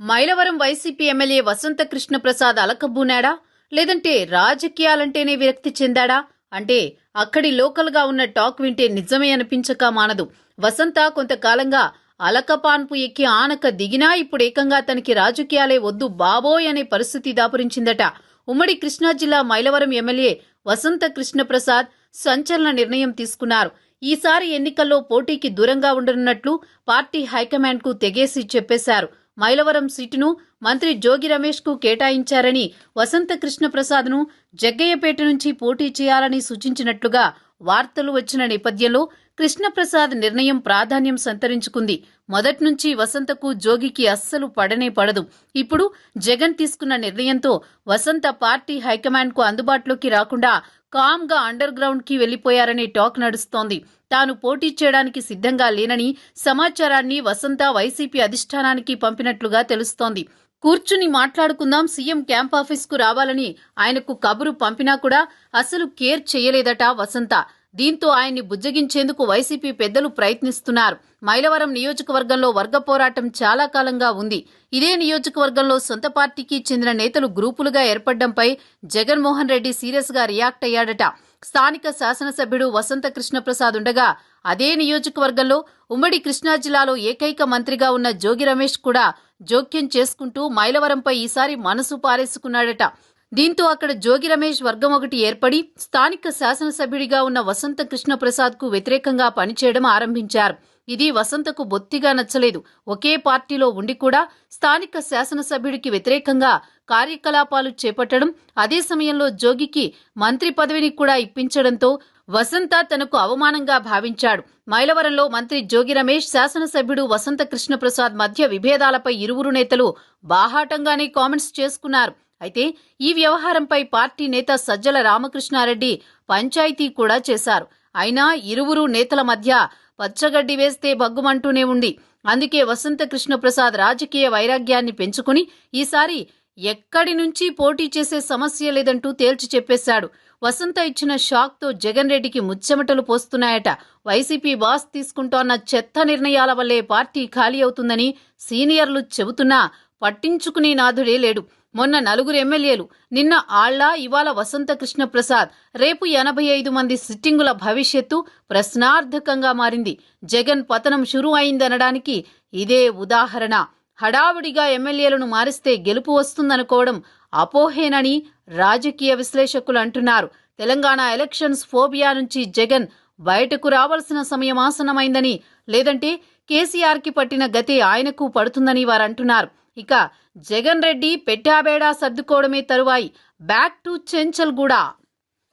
Mylavaram YCP MLA Vasantha Krishnaprasad అలకబ్బూనాడా లేదంటే రాజకీయాలంటేనే విరక్తి చెందాడా? అంటే అక్కడి లోకల్గా ఉన్న టాక్ వింటే నిజమే అనిపించక మానదు. వసంత కొంతకాలంగా అలకపాన్పు ఎక్కి ఆనక దిగినా ఇప్పుడు ఏకంగా తనకి రాజకీయాలే వద్దు బాబోయ్ అనే పరిస్థితి దాపురించిందట. ఉమ్మడి కృష్ణా జిల్లా మైలవరం ఎమ్మెల్యే వసంత కృష్ణప్రసాద్ సంచలన నిర్ణయం తీసుకున్నారు. ఈసారి ఎన్నికల్లో పోటీకి దూరంగా ఉండనున్నట్లు పార్టీ హైకమాండ్కు తెగేసి చెప్పేశారు. మైలవరం సీటును మంత్రి జోగి రమేష్కు కేటాయించారని వసంత కృష్ణప్రసాద్ను జగ్గయ్యపేట నుంచి పోటీ చేయాలని సూచించినట్లుగా వార్తలు వచ్చిన నేపథ్యంలో కృష్ణప్రసాద్ నిర్ణయం ప్రాధాన్యం సంతరించుకుంది. మొదట్నుంచి వసంతకు జోగికి అస్సలు పడనే పడదు. ఇప్పుడు జగన్ తీసుకున్న నిర్ణయంతో వసంత పార్టీ హైకమాండ్కు అందుబాటులోకి రాకుండా కామ్గా అండర్ గ్రౌండ్కి వెళ్ళిపోయారనే టాక్ నడుస్తోంది. తాను పోటీ చేయడానికి సిద్ధంగా లేనని సమాచారాన్ని వసంత వైసీపీ అధిష్టానానికి పంపినట్లుగా తెలుస్తోంది. కూర్చుని మాట్లాడుకుందాం సీఎం క్యాంప్ ఆఫీస్కు రావాలని ఆయనకు కబురు పంపినా కూడా అసలు కేర్ చేయలేదట వసంత. దీంతో ఆయన్ని బుజ్జగించేందుకు వైసీపీ పెద్దలు ప్రయత్నిస్తున్నారు. మైలవరం నియోజకవర్గంలో వర్గ పోరాటం చాలా కాలంగా ఉంది. ఇదే నియోజకవర్గంలో సొంత పార్టీకి చెందిన నేతలు గ్రూపులుగా ఏర్పడడంపై జగన్మోహన్ రెడ్డి సీరియస్గా రియాక్ట్ అయ్యాడట. స్థానిక శాసనసభ్యుడు వసంత కృష్ణప్రసాద్ ఉండగా అదే నియోజకవర్గంలో ఉమ్మడి కృష్ణా జిల్లాలో ఏకైక మంత్రిగా ఉన్న జోగి రమేష్ కూడా జోక్యం చేసుకుంటూ మైలవరంపై ఈసారి మనసు పారేసుకున్నాడట. దీంతో అక్కడ జోగి రమేష్ వర్గం ఒకటి ఏర్పడి స్థానిక శాసనసభ్యుడిగా ఉన్న వసంత కృష్ణప్రసాద్కు వ్యతిరేకంగా పనిచేయడం ఆరంభించారు. ఇది వసంతకు బొత్తిగా నచ్చలేదు. ఒకే పార్టీలో ఉండి కూడా స్థానిక శాసనసభ్యుడికి వ్యతిరేకంగా కార్యకలాపాలు చేపట్టడం అదే సమయంలో జోగికి మంత్రి పదవిని కూడా ఇప్పించడంతో వసంత తనకు అవమానంగా భావించాడు. మైలవరంలో మంత్రి జోగి రమేష్ శాసనసభ్యుడు వసంత కృష్ణప్రసాద్ మధ్య విభేదాలపై ఇరువురు నేతలు బాహాటంగానే కామెంట్స్ చేసుకున్నారు. అయితే ఈ వ్యవహారంపై పార్టీ నేత సజ్జల రామకృష్ణారెడ్డి పంచాయతీ కూడా చేశారు. అయినా ఇరువురు నేతల మధ్య పచ్చగడ్డి వేస్తే బగ్గుమంటూనే ఉంది. అందుకే వసంత కృష్ణప్రసాద్ రాజకీయ వైరాగ్యాన్ని పెంచుకుని ఈసారి ఎక్కడి నుంచి పోటీ చేసే సమస్య లేదంటూ తేల్చి చెప్పేశాడు. వసంత ఇచ్చిన షాక్తో జగన్ రెడ్డికి ముచ్చెమటలు పోస్తున్నాయట. వైసీపీ బాస్ తీసుకుంటోన్న చెత్త నిర్ణయాల వల్లే పార్టీ ఖాళీ అవుతుందని సీనియర్లు చెబుతున్నా పట్టించుకునే నాథుడే లేడు. మొన్న నలుగురు ఎమ్మెల్యేలు నిన్న ఆళ్ళ ఇవాళ వసంత కృష్ణప్రసాద్ రేపు ఎనభై ఐదు మంది సిట్టింగుల భవిష్యత్తు ప్రశ్నార్థకంగా మారింది. జగన్ పతనం షురూ అయిందనడానికి ఇదే ఉదాహరణ. హడావుడిగా ఎమ్మెల్యేలను మారిస్తే గెలుపు వస్తుందనుకోవడం అపోహేనని రాజకీయ విశ్లేషకులు అంటున్నారు. తెలంగాణ ఎలక్షన్స్ ఫోబియా నుంచి జగన్ బయటకు రావాల్సిన సమయం ఆసనమైందని లేదంటే కేసీఆర్కి పట్టిన గతి ఆయనకు పడుతుందని వారంటున్నారు. ఇక జగన్ రెడ్డి పెట్టాబేడా సర్దుకోవడమే తరువాయి. బ్యాక్ టు చెంచల్ గూడా.